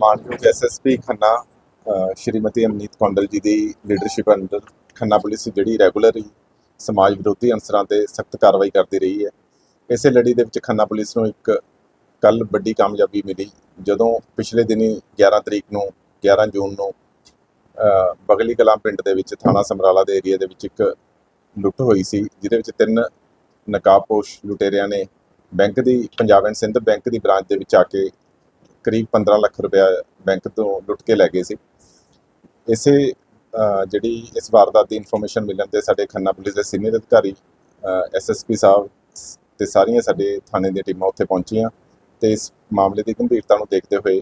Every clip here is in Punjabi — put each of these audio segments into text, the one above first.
ਮਾਨਯੋਗ ਐਸਐਸਪੀ ਖੰਨਾ ਸ਼੍ਰੀਮਤੀ ਅਮਨੀਤ ਕੌਂਡਲ ਜੀ ਦੀ ਲੀਡਰਸ਼ਿਪ ਅੰਦਰ ਖੰਨਾ ਪੁਲਿਸ ਜਿਹੜੀ ਰੈਗੂਲਰ ਹੀ ਸਮਾਜ ਵਿਰੋਧੀ ਅਨਸਰਾਂ ਤੇ ਸਖਤ ਕਾਰਵਾਈ ਕਰਦੀ ਰਹੀ ਹੈ। ਇਸੇ ਲੜੀ ਦੇ ਵਿੱਚ ਖੰਨਾ ਪੁਲਿਸ ਨੂੰ ਇੱਕ ਕੱਲ ਵੱਡੀ ਕਾਮਯਾਬੀ ਮਿਲੀ, ਜਦੋਂ ਪਿਛਲੇ ਦਿਨੀ 11 ਤਰੀਕ ਨੂੰ 11 ਜੂਨ ਨੂੰ ਬਗਲੀ ਕਲਾਂ ਪਿੰਡ ਦੇ ਵਿੱਚ ਥਾਣਾ ਸਮਰਾਲਾ ਦੇ ਏਰੀਆ ਦੇ ਵਿੱਚ ਇੱਕ ਲੁੱਟ ਹੋਈ ਸੀ, ਜਿਹਦੇ ਵਿੱਚ ਤਿੰਨ ਨਕਾਬਪੋਸ਼ ਲੁਟੇਰਿਆਂ ਨੇ ਬੈਂਕ ਦੀ, ਪੰਜਾਬ ਐਂਡ ਸਿੰਧ ਬੈਂਕ ਦੀ ਬ੍ਰਾਂਚ ਦੇ ਵਿੱਚ ਆ ਕੇ ਕਰੀਬ 15 ਲੱਖ ਰੁਪਇਆ ਬੈਂਕ ਤੋਂ ਲੁੱਟ ਕੇ ਲੈ ਗਏ ਸੀ। ਇਸੇ ਜਿਹੜੀ ਇਸ ਵਾਰਦਾਤ ਦੀ ਇਨਫੋਰਮੇਸ਼ਨ ਮਿਲਣ ਤੇ ਸਾਡੇ ਖੰਨਾ ਪੁਲਿਸ ਦੇ ਸੀਨੀਅਰ ਅਧਿਕਾਰੀ ਐਸਐਸਪੀ ਸਾਹਿਬ ਸ- ਤੇ ਸਾਰੀਆਂ ਸਾਡੇ ਥਾਣੇ ਦੀਆਂ ਟੀਮਾਂ ਉੱਥੇ ਪਹੁੰਚੀਆਂ ਤੇ ਇਸ ਮਾਮਲੇ ਦੀ ਗੰਭੀਰਤਾ ਨੂੰ ਦੇਖਦੇ ਹੋਏ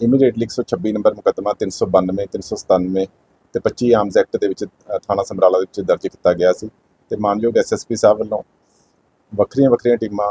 ਇਮੀਡੀਏਟਲੀ 126 ਨੰਬਰ ਮੁਕੱਦਮਾ 392 397 ਤੇ 25 ਆਰਮਸ ਐਕਟ ਦੇ ਵਿੱਚ ਥਾਣਾ ਸਮਰਾਲਾ ਦੇ ਵਿੱਚ ਦਰਜ ਕੀਤਾ ਗਿਆ ਸੀ ਤੇ ਮਾਨਯੋਗ ਐਸਐਸਪੀ ਸਾਹਿਬ ਵੱਲੋਂ ਵੱਖਰੀਆਂ ਵੱਖਰੀਆਂ ਟੀਮਾਂ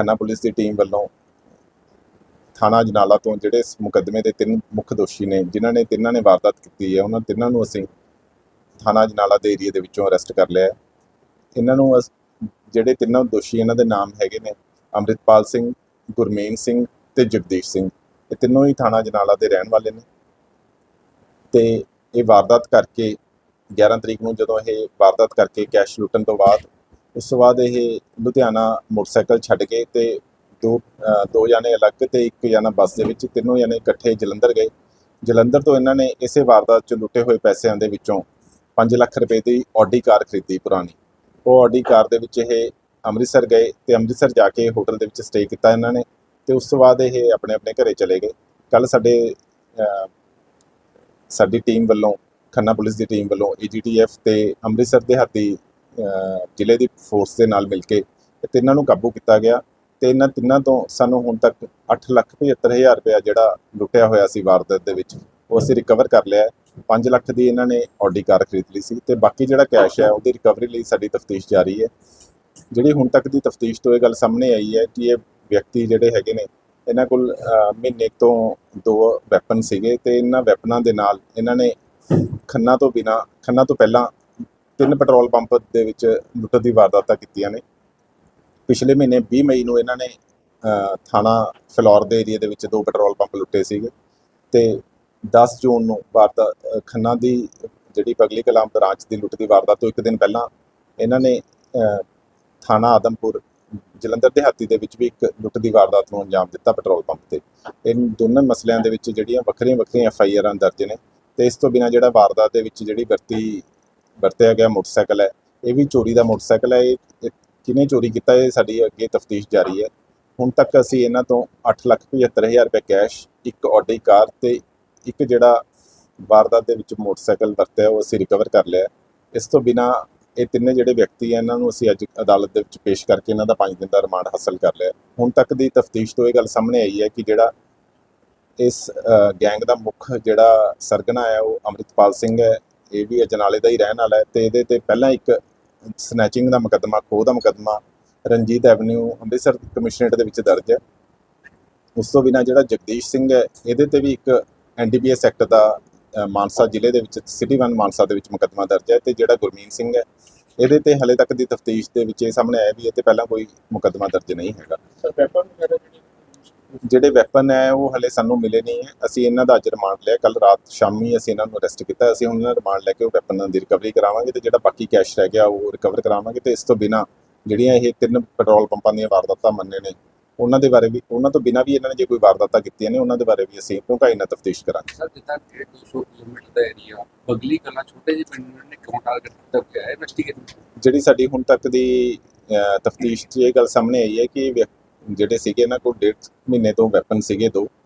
ਖੰਨਾ ਪੁਲਿਸ ਦੀ ਟੀਮ ਵੱਲੋਂ ਥਾਣਾ ਜਨਾਲਾ ਤੋਂ ਜਿਹੜੇ ਇਸ ਮੁਕੱਦਮੇ ਦੇ ਤਿੰਨ ਮੁੱਖ ਦੋਸ਼ੀ ਨੇ, ਜਿਨ੍ਹਾਂ ਨੇ ਤਿੰਨਾਂ ਨੇ ਵਾਰਦਾਤ ਕੀਤੀ ਹੈ, ਉਹਨਾਂ ਤਿੰਨਾਂ ਨੂੰ ਅਸੀਂ ਥਾਣਾ ਜਨਾਲਾ ਦੇ ਏਰੀਆ ਦੇ ਵਿੱਚੋਂ ਅਰੈਸਟ ਕਰ ਲਿਆ ਇਹਨਾਂ ਨੂੰ ਅਸ- ਜਿਹੜੇ ਤਿੰਨਾਂ ਦੋਸ਼ੀ ਇਹਨਾਂ ਦੇ ਨਾਮ ਹੈਗੇ ਨੇ, ਅੰਮ੍ਰਿਤਪਾਲ ਸਿੰਘ, ਗੁਰਮੇਨ ਸਿੰਘ ਤੇ ਜਗਦੀਸ਼ ਸਿੰਘ, ਇਹ ਤਿੰਨੋਂ ਹੀ ਥਾਣਾ ਜਨਾਲਾ ਦੇ ਰਹਿਣ ਵਾਲੇ ਨੇ। ਤੇ ਇਹ ਵਾਰਦਾਤ ਕਰਕੇ 11 ਤਰੀਕ ਨੂੰ ਜਦੋਂ ਇਹ ਵਾਰਦਾਤ ਕਰਕੇ ਕੈਸ਼ ਲੁੱਟਣ ਤੋਂ ਬਾਅਦ ਉਸ ਤੋਂ ਬਾਅਦ ਇਹ ਲੁਧਿਆਣਾ ਮੋਟਰਸਾਈਕਲ ਛੱਡ ਕੇ ਤੇ ਦੋ ਦੋ ਜਾਣੇ ਅਲੱਗ ਤੇ ਇੱਕ ਜਾਣਾ ਬੱਸ ਦੇ ਵਿੱਚ, ਤਿੰਨੋਂ ਜਾਣੇ ਇਕੱਠੇ ਜਲੰਧਰ ਗਏ। ਜਲੰਧਰ ਤੋਂ ਇਹਨਾਂ ਨੇ ਇਸੇ ਵਾਰਦਾਤ 'ਚ ਲੁੱਟੇ ਹੋਏ ਪੈਸਿਆਂ ਦੇ ਵਿੱਚੋਂ 5 ਲੱਖ ਰੁਪਏ ਦੀ ਆਡੀ ਕਾਰ ਖਰੀਦੀ ਪੁਰਾਣੀ। ਉਹ ਆਡੀ ਕਾਰ ਦੇ ਵਿੱਚ ਇਹ ਅੰਮ੍ਰਿਤਸਰ ਗਏ ਤੇ ਅੰਮ੍ਰਿਤਸਰ ਜਾ ਕੇ ਹੋਟਲ ਦੇ ਵਿੱਚ ਸਟੇ ਕੀਤਾ ਇਹਨਾਂ ਨੇ ਤੇ ਉਸ ਤੋਂ ਬਾਅਦ ਇਹ ਆਪਣੇ ਆਪਣੇ ਘਰੇ ਚਲੇ ਗਏ। ਕੱਲ ਸਾਡੇ ਸਾਡੀ ਟੀਮ ਵੱਲੋਂ, ਖੰਨਾ ਪੁਲਿਸ ਦੀ ਟੀਮ ਵੱਲੋਂ ਏਜੀਟੀਐਫ ਤੇ ਅੰਮ੍ਰਿਤਸਰ ਦੇ ਹਾਤੀ ਜ਼ਿਲ੍ਹੇ ਦੀ ਫੋਰਸ ਦੇ ਨਾਲ ਮਿਲ ਕੇ ਇਹ ਤਿੰਨਾਂ ਨੂੰ ਕਾਬੂ ਕੀਤਾ ਗਿਆ ਤੇ ਇਹਨਾਂ ਤਿੰਨਾਂ ਤੋਂ ਸਾਨੂੰ ਹੁਣ ਤੱਕ 875000 ਰੁਪਇਆ ਜਿਹੜਾ ਲੁੱਟਿਆ ਹੋਇਆ ਸੀ ਵਾਰਦਾਤ ਦੇ ਵਿੱਚ, ਉਹ ਅਸੀਂ ਰਿਕਵਰ ਕਰ ਲਿਆ ਹੈ। 5 ਲੱਖ ਦੀ ਇਹਨਾਂ ਨੇ ਆਡੀ ਕਾਰ ਖਰੀਦ ਲਈ ਸੀ ਤੇ ਬਾਕੀ ਜਿਹੜਾ ਕੈਸ਼ ਹੈ ਉਹਦੀ ਰਿਕਵਰੀ ਲਈ ਸਾਡੀ ਤਫਤੀਸ਼ ਜਾਰੀ ਹੈ। ਜਿਹੜੀ ਹੁਣ ਤੱਕ ਦੀ ਤਫਤੀਸ਼ ਤੋਂ ਇਹ ਗੱਲ ਸਾਹਮਣੇ ਆਈ ਹੈ ਕਿ ਇਹ ਵਿਅਕਤੀ ਜਿਹੜੇ ਹੈਗੇ ਨੇ, ਇਹਨਾਂ ਕੋਲ ਮਹੀਨੇ ਤੋਂ ਦੋ ਵੈਪਨ ਸੀਗੇ ਤੇ ਇਹਨਾਂ ਵੈਪਨਾਂ ਦੇ ਨਾਲ ਇਹਨਾਂ ਨੇ ਖੰਨਾ ਤੋਂ ਬਿਨਾ, ਖੰਨਾ ਤੋਂ ਪਹਿਲਾਂ ਤਿੰਨ ਪੈਟਰੋਲ ਪੰਪ ਦੇ ਵਿੱਚ ਲੁੱਟ ਦੀ ਵਾਰਦਾਤਾਂ ਕੀਤੀਆਂ ਨੇ। ਪਿਛਲੇ ਮਹੀਨੇ 20 ਮਈ ਨੂੰ ਇਹਨਾਂ ਨੇ ਥਾਣਾ ਫਲੋਰ ਦੇ ਏਰੀਆ ਦੇ ਵਿੱਚ ਦੋ ਪੈਟਰੋਲ ਪੰਪ ਲੁੱਟੇ ਸੀਗੇ ਤੇ 10 ਜੂਨ ਨੂੰ ਵਾਰਦਾਤ ਖੰਨਾ ਦੀ ਜਿਹੜੀ ਪਗਲੀ ਕਲਾਮ ਬ੍ਰਾਂਚ ਦੀ ਲੁੱਟ ਦੀ ਵਾਰਦਾਤ ਤੋਂ ਇੱਕ ਦਿਨ ਪਹਿਲਾਂ ਇਹਨਾਂ ਨੇ ਥਾਣਾ ਆਦਮਪੁਰ, ਜਲੰਧਰ ਦਿਹਾਤੀ ਦੇ ਵਿੱਚ ਵੀ ਇੱਕ ਲੁੱਟ ਦੀ ਵਾਰਦਾਤ ਨੂੰ ਅੰਜਾਮ ਦਿੱਤਾ ਪੈਟਰੋਲ ਪੰਪ ਤੇ। ਇਹ ਦੋਨਾਂ ਮਸਲਿਆਂ ਦੇ ਵਿੱਚ ਜਿਹੜੀਆਂ ਵੱਖਰੀਆਂ ਵੱਖਰੀਆਂ ਐਫ ਆਈ ਆਰਾਂ ਦਰਜ ਨੇ ਤੇ ਇਸ ਤੋਂ ਬਿਨਾ ਜਿਹੜਾ ਵਾਰਦਾਤ ਦੇ ਵਿੱਚ ਜਿਹੜੀ ਵਰਤੀ ਵਰਤਿਆ ਗਿਆ ਮੋਟਰਸਾਈਕਲ ਹੈ। ਇਹ ਵੀ ਚੋਰੀ ਦਾ ਮੋਟਰਸਾਈਕਲ ਹੈ। ਇਹ ਇਹ ਕਿਹਨੇ ਚੋਰੀ ਕੀਤਾ ਇਹ ਸਾਡੀ ਅੱਗੇ ਤਫਤੀਸ਼ ਜਾਰੀ ਹੈ। ਹੁਣ ਤੱਕ ਅਸੀਂ ਇਹਨਾਂ ਤੋਂ 875000 ਰੁਪਏ ਕੈਸ਼, ਇੱਕ ਆਡੀ ਕਾਰ ਤੇ ਇੱਕ ਜਿਹੜਾ ਵਾਰਦਾਤ ਦੇ ਵਿੱਚ ਮੋਟਰਸਾਈਕਲ ਵਰਤਿਆ ਉਹ ਅਸੀਂ ਰਿਕਵਰ ਕਰ ਲਿਆ ਇਸ ਤੋਂ ਬਿਨਾ ਇਹ ਤਿੰਨੇ ਜਿਹੜੇ ਵਿਅਕਤੀ ਆ ਇਹਨਾਂ ਨੂੰ ਅਸੀਂ ਅੱਜ ਅਦਾਲਤ ਦੇ ਵਿੱਚ ਪੇਸ਼ ਕਰਕੇ ਇਹਨਾਂ ਦਾ 5 ਦਿਨ ਦਾ ਰਿਮਾਂਡ ਹਾਸਲ ਕਰ ਲਿਆ ਹੁਣ ਤੱਕ ਦੀ ਤਫਤੀਸ਼ ਤੋਂ ਇਹ ਗੱਲ ਸਾਹਮਣੇ ਆਈ ਹੈ ਕਿ ਜਿਹੜਾ ਇਸ ਗੈਂਗ ਦਾ ਮੁੱਖ ਜਿਹੜਾ ਸਰਗਨਾ ਹੈ, ਉਹ ਅੰਮ੍ਰਿਤਪਾਲ ਸਿੰਘ ਹੈ। ਇਹ ਵੀ ਅਜਨਾਲੇ ਦਾ ਹੀ ਰਹਿਣ ਵਾਲਾ ਹੈ ਤੇ ਇਹਦੇ ਤੇ ਪਹਿਲਾਂ ਇੱਕ ਸਨੈਚਿੰਗ ਦਾ ਮੁਕੱਦਮਾ, ਖੋਹ ਦਾ ਮੁਕੱਦਮਾ ਰਣਜੀਤ ਐਵਨਿਊ ਅੰਮ੍ਰਿਤਸਰ ਕਮਿਸ਼ਨਰੇਟ ਦੇ ਵਿੱਚ ਦਰਜ ਹੈ। ਉਸ ਤੋਂ ਬਿਨਾ ਜਿਹੜਾ ਜਗਦੀਸ਼ ਸਿੰਘ ਹੈ, ਇਹਦੇ ਤੇ ਵੀ ਇੱਕ ਐਨਡੀਪੀਐਸ ਐਕਟ ਦਾ ਮਾਨਸਾ ਜ਼ਿਲ੍ਹੇ ਦੇ ਵਿੱਚ ਸਿਟੀ 1 ਮਾਨਸਾ ਦੇ ਵਿੱਚ ਮੁਕੱਦਮਾ ਦਰਜ ਹੈ ਤੇ ਜਿਹੜਾ ਗੁਰਮੀਤ ਸਿੰਘ ਹੈ, ਇਹਦੇ ਤੇ ਹਲੇ ਤੱਕ ਦੀ ਤਫਤੀਸ਼ ਦੇ ਵਿੱਚ ਇਹ ਸਾਹਮਣੇ ਆਇਆ ਵੀ ਇਹ ਤੇ ਪਹਿਲਾਂ ਕੋਈ ਮੁਕੱਦਮਾ ਦਰਜ ਨਹੀਂ ਹੈਗਾ। ਸਰ ਪੇਪਰ ਵਗੈਰਾ ਜਿਹੜੀ ਵੈਪਨ ਹੈ ਉਹ ਹਲੇ ਸਾਨੂੰ ਮਿਲੇ ਨਹੀਂ ਹੈ। ਅਸੀਂ ਇਹਨਾਂ ਦਾ ਅੱਜ ਰਿਮਾਂਡ ਲਿਆ। ਕੱਲ ਰਾਤ ਸ਼ਾਮੀ ਅਸੀਂ ਇਹਨਾਂ ਨੂੰ ਅਰੈਸਟ ਕੀਤਾ। ਅਸੀਂ ਹੁਣ ਇਹਨਾਂ ਦਾ ਰਿਮਾਂਡ ਲੈ ਕੇ ਉਹ ਵੈਪਨਾਂ ਦੀ ਰਿਕਵਰੀ ਕਰਾਵਾਂਗੇ ਤੇ ਜਿਹੜਾ ਬਾਕੀ ਕੈਸ਼ ਰਹਿ ਗਿਆ ਉਹ ਰਿਕਵਰ ਕਰਾਵਾਂਗੇ ਤੇ ਇਸ ਤੋਂ ਬਿਨਾ ਜਿਹੜੀਆਂ ਇਹ ਤਿੰਨ ਪੈਟਰੋਲ ਪੰਪਾਂ ਦੀਆਂ ਵਾਰਦਾਤਾਂ ਮੰਨੇ ਨੇ ਉਹਨਾਂ ਦੇ ਬਾਰੇ ਵੀ ਉਹਨਾਂ ਤੋਂ ਬਿਨਾਂ ਵੀ ਇਹਨਾਂ ਨੇ ਜੇ ਕੋਈ ਵਾਰਦਾਤਾਂ ਕੀਤੀਆਂ ਨੇ ਉਹਨਾਂ ਦੇ ਬਾਰੇ ਵੀ ਅਸੀਂ ਡੂੰਘਾਈ ਨਾਲ ਤਫਤੀਸ਼ ਕਰਾਂਗੇ। ਸਰ ਜਿੱਦਾਂ 200 ਕਿਲੋਮੀਟਰ ਦਾ ਏਰੀਆ ਬਗਲੀ ਕਲਾ ਛੋਟੇ ਜਿਹੇ ਪਿੰਡ ਨੇ ਕਿਉਂ ਟਾਰਗੇਟ ਕੀਤਾ ਗਿਆ ਹੈ? ਇਨਵੈਸਟੀਗੇਸ਼ਨ ਜਿਹੜੀ ਸਾਡੀ ਹੁਣ ਤੱਕ ਦੀ ਤਫਤੀਸ਼ 'ਚ ਇਹ ਗੱਲ ਸਾਹਮਣੇ ਆਈ ਹੈ ਕਿ ਜਿਹੜੇ ਸੀਗੇ ਇਹਨਾਂ ਕੋਲ ਡੇਢ ਮਹੀਨੇ ਤੋਂ ਵੈਪਨ ਸੀਗੇ ਦੋ।